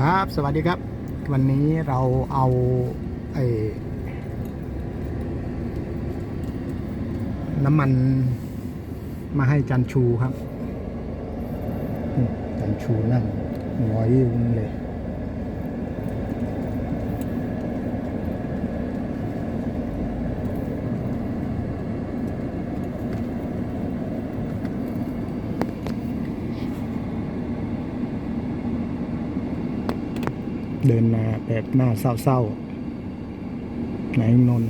ครับ สวัสดีครับ วันนี้เราเอาไอ้น้ำมันมาให้จันชูครับ จันชูนั่งหงอยอยู่นั่นเลย เดินมา แบบหน้าเศร้าๆไหนนน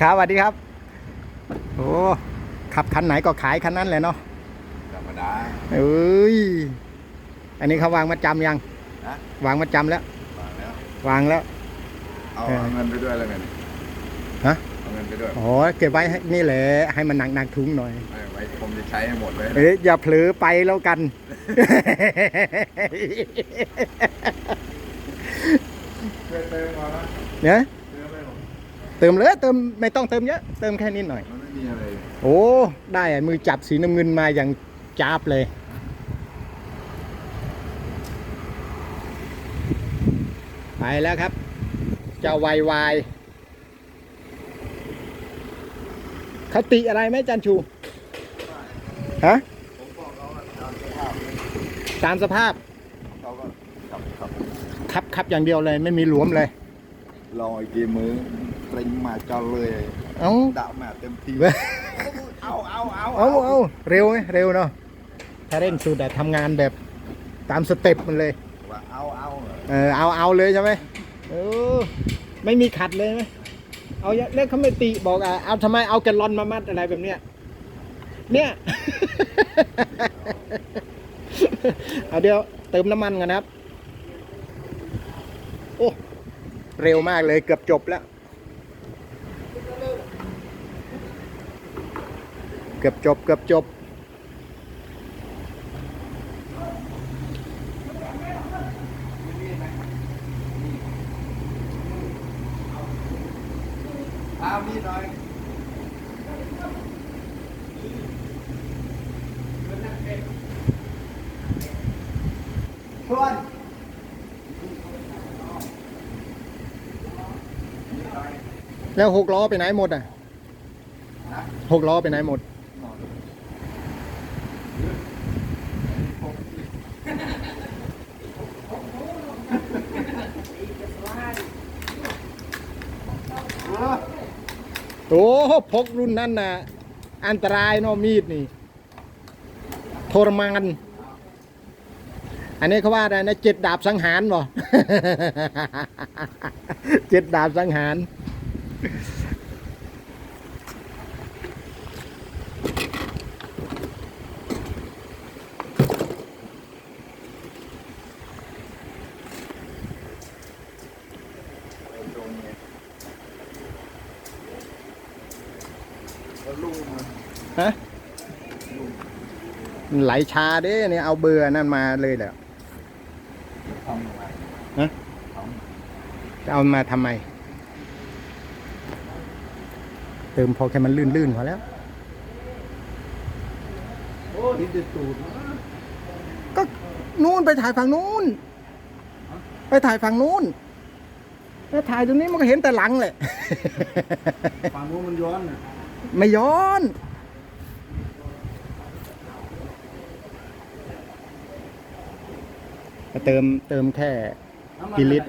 ครับสวัสดีครับ โอ้ขับคันไหนก็ขายคันนั้นเลยเนาะ ดา เอ้ย อันนี้เขาวางมาจำยังนะวางมาจำแล้วฟังแล้ว วางแล้ว เอาเออเอาเงินไปด้วยแล้วไงนี่ฮะ เอาเงินไปด้วยอ๋อเก็บไว้ให้นี่แหละ ให้มันหนักหนักๆถุงหน่อย ไม่ไว้ผมจะใช้ให้หมดเลยเอ๊ะอย่าเผลอไปแล้วกัน เติมเติมมาแล้วเนี่ยเติมไปหมดเติมเลยเติมไม่ต้องเติมเยอะ เติมแค่นิดหน่อย มันไม่มีอะไร โอ้ ได้อะมือจับสีน้ำเงินมาอย่าง จ้าบเลย ไปแล้วครับ เจ้าไวไวายเขาติอะไรไหมจันชู ฮะผมบอกเขาว่าตามสภาพตามสภาพเขาก็ขับขับขับขับอย่างเดียวเลยไม่มีหลวมเลยลอยกี่มือเตรงมาจอเลยเอ้าด่าแม่เต็มที่ เอาเอาเอาเอาเอาเร็วไหมเร็วเนาะ ถ้าเร่งสุดอะทำงานแบบตามสเต็ปมันเลย ว่าเอาเอาเออเอาเอาเลยใช่ไหมเออไม่มีขัดเลยไหมเอาเล็กเขาไม่ติบอกอะเอาทำไมเอาแกลลอนมามัดอะไรแบบเนี้ยเนี่ย เอาเดี๋ยวเติมน้ำมันกันนะครับ โอ้เร็วมากเลยเกือบจบแล้ว เกือบจบเกือบจบ เอามีดหน่อย ชวนแล้วหกล้อไปไหนหมดอะหกล้อไปไหนหมด โอ้พกรุ่นนั้นน่ะอันตรายเนาะมีดนี่ ทรมาน อันนี้เขาว่าอะไรนะเจ็ดดาบสังหารบ่เจ็ดดาบสังหารตรงนี้แล้วลูกมันฮะไหลชาเด้เนี่ยเอาเบื่อนั่นมาเลยแหละ ทำอะไร ฮะ ท จะ เอามาทำไม เติมพอแค่มันลื่นๆพอแล้ว โอ้นี่จะตูดนะก็นู่นไปถ่ายฝั่งนู้น ไปถ่ายฝั่งนู้นแล้วถ่ายตรงนี้มันก็เห็นแต่หลังแหละ ฝั่งนู้นมันย้อนน่ะไม่ย้อน ก็เติมเติมแค่กี่ลิตร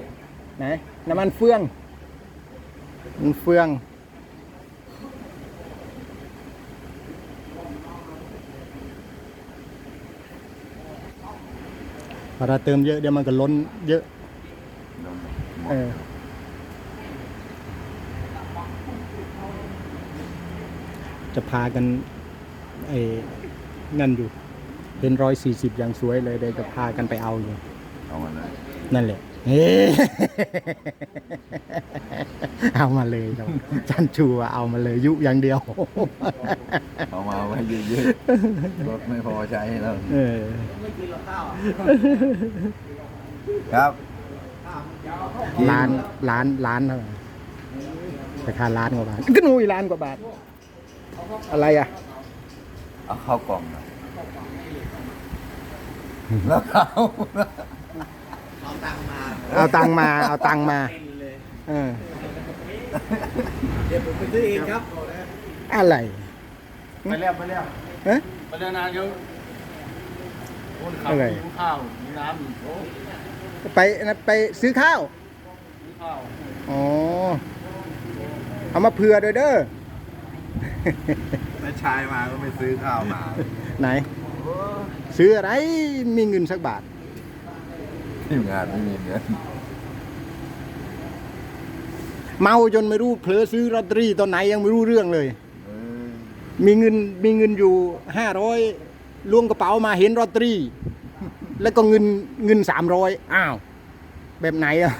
ไหน น้ำมันเฟืองมันเฟือง พอเราเติมเยอะเดี๋ยวมันก็ล้นเยอะ เออ จะพากันไอ้นั่นอยู่ เป็นร้อยสี่สิบอย่างสวยเลยเดี๋ยวจะพากันไปเอาอยู่ เอามาเลยนั่นแหละ เเฮ้เอามาเลยครับจันชูอะเอามาเลยยุอย่างเดียว เอามาไว้เยอะๆรถไม่พอใช้แล้วเออครับล้านล้านล้านเท่าไหร่ราคาล้านกว่าบาทก็นูอีล้านกว่าบาท อะไรอะ เอาเข้ากล่องหน่อยแล้วเขา เอาตังค์มาเอาตังค์มาเออ เดี๋ยวผมไปซื้อเองครับอะไรไปแล้วไปแล้วเอ๊ะ ไปแล้วนานเดี๋ยวคนขับอะไร หิวข้าวมีน้ำอีกโอ้ไปไปซื้อข้าว หิวข้าวอ๋อ เอามาเผื่อด้วยเด้อ แม่ชายมาก็ไม่ซื้อข้าวมา ไหน ซื้ออะไรมีเงินสักบาท ทีมงานไม่มีเงินเมาจนไม่รู้เผลอซื้อลอตเตอรี่ตอนไหนยังไม่รู้เรื่องเลย เออมีเงินมีเงินอยู่ห้าร้อยล้วงกระเป๋ามาเห็นลอตเตอรี่ แล้วก็เงินเงินสามร้อยอ้าว แบบไหนอะ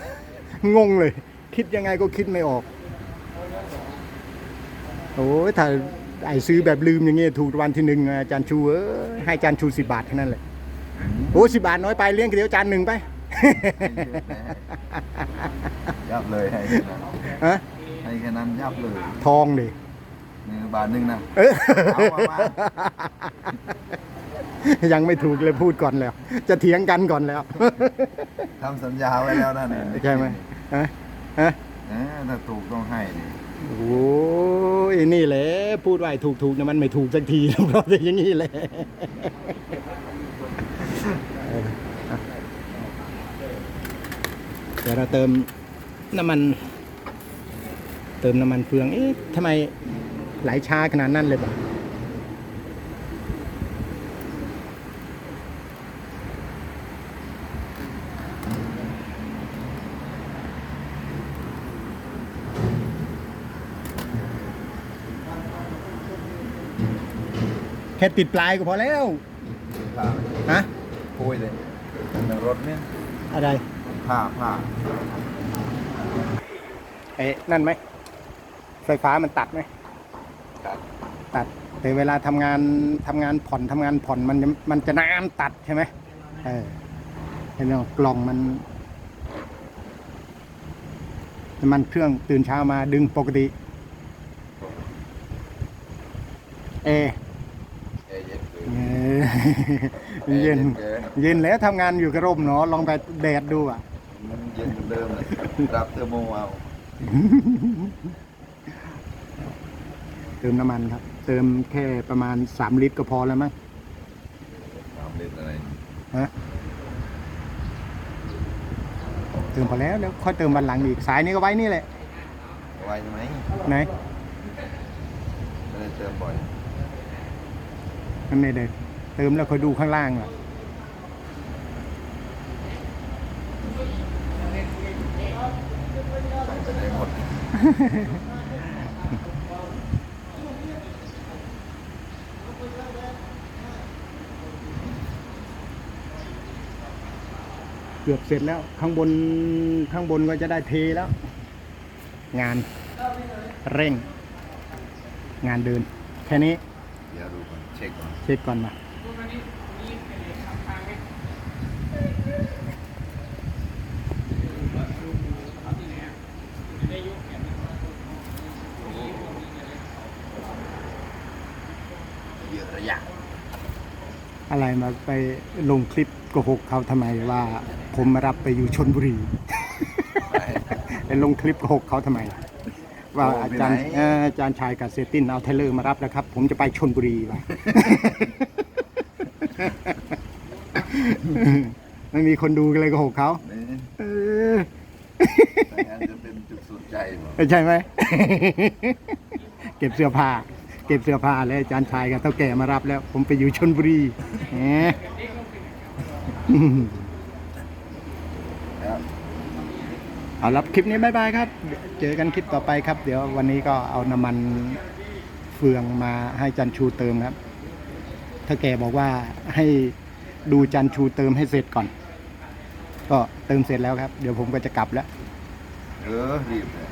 งงเลย คิดยังไงก็คิดไม่ออก โอ้ยถ้าไอ้ซื้อแบบลืมอย่างเงี้ยถูกรางวันที่หนึ่งอาจารย์ชูเอ้ยให้อาจารย์ชูสิบาทแค่นั้นเลยโอ้สิบาทน้อยไปเลี้ยงก๋วยเตี๋ยวจานหนึ่งไป ยับเลยให้แค่นั้นฮะให้แค่นั้นยับเลยทองดิมือบาทหนึงนะเออเอามามายังไม่ถูกเลยพูดก่อนแล้ว จะเถียงกันก่อนแล้ว ทำสัญญาไว้แล้วนะเนี่ยใช่ไหมฮะฮะเออถ้าถูกต้องให้ดิโอ้ยนี่แหละพูดว่าไอ้ถูกถูกเนี่ยมันไม่ถูกสักทีเพราะแต่อย่างนี้แหละเอออะ ดี๋ยวเราเติมน้ำมัน เติมน้ำมันเฟือง เอ๊ะทำไมไหลช้าขนาดนั้นเลยบ่ะแค่ติดปลายก็พอแล้วผ้าฮะคุยเลยในรถเนี่ยอะไร ผ้าผ้าเอ๊ะนั่นไหมไฟฟ้ามันตัดไหมครับตัดแต่เวลาทำงานทำงานผ่อนทำงานผ่อนมันจะมันจะน้ำตัดใช่ไหมเออเห็นไหมกล่องมันน้ำมันเครื่องตื่นเช้ามาดึงปกติ เอเอเย็นเกินเออเย็นเกินเย็นแล้วทำงานอยู่กระร่มเนาะลองไปแดดดูอะ มันเย็นเหมือนเดิมเลยรับเทอร์โมเอาเติมน้ำมันครับ เติมแค่ประมาณ3ลิตรก็พอแล้วมั้งสามลิตรอะไรฮะเติมพอแล้วแล้วค่อยเติมวันหลังอีกสายนี้ก็ไว้นี่แหละไวใช่ไหมไหนไม่ได้เติมบ่อยนั่นไม่ได้เติมแล้วค่อยดูข้างล่างอะ ใส่ ไปได้หมดเกือบเสร็จแล้ว ข้างบนข้างบนก็จะได้เทแล้ว งานเร่ง งานเดิน แค่นี้ เดี๋ยวดูก่อนเช็คก่อนเช็คก่อนมา เยอะระยะอะไรมาไปลงคลิปโกหกเขาทำไมว่าผมมารับไปอยู่ชนบุรีไปลงคลิปโกหกเขาทำไม ว่าอาจารย์เอ่ออาจารย์ชายกับเซตินเอาเทเลอร์มารับแล้วครับ ผมจะไปชนบุรีว่ะ ไม่มีคนดูกันเลยโกหกเขานี่เออแต่งานจะเป็นจุดสนใจหมดไม่ใช่ไหม เก็บเสื้อผ้า เก็บเสื้อผ้าแล้วอาจารย์ชายกับเท่าแก่มารับแล้ว ผมไปอยู่ชนบุรีแหมเอารับคลิปนี้บายบายครับ เจอกันคลิปต่อไปครับ เดี๋ยววันนี้ก็เอาน้ำมันเฟืองมาให้จันชูเติมครับถ้าแกบอกว่าให้ดูจันชูเติมให้เสร็จก่อน ก็เติมเสร็จแล้วครับ เดี๋ยวผมก็จะกลับแล้ว เออรีบเลย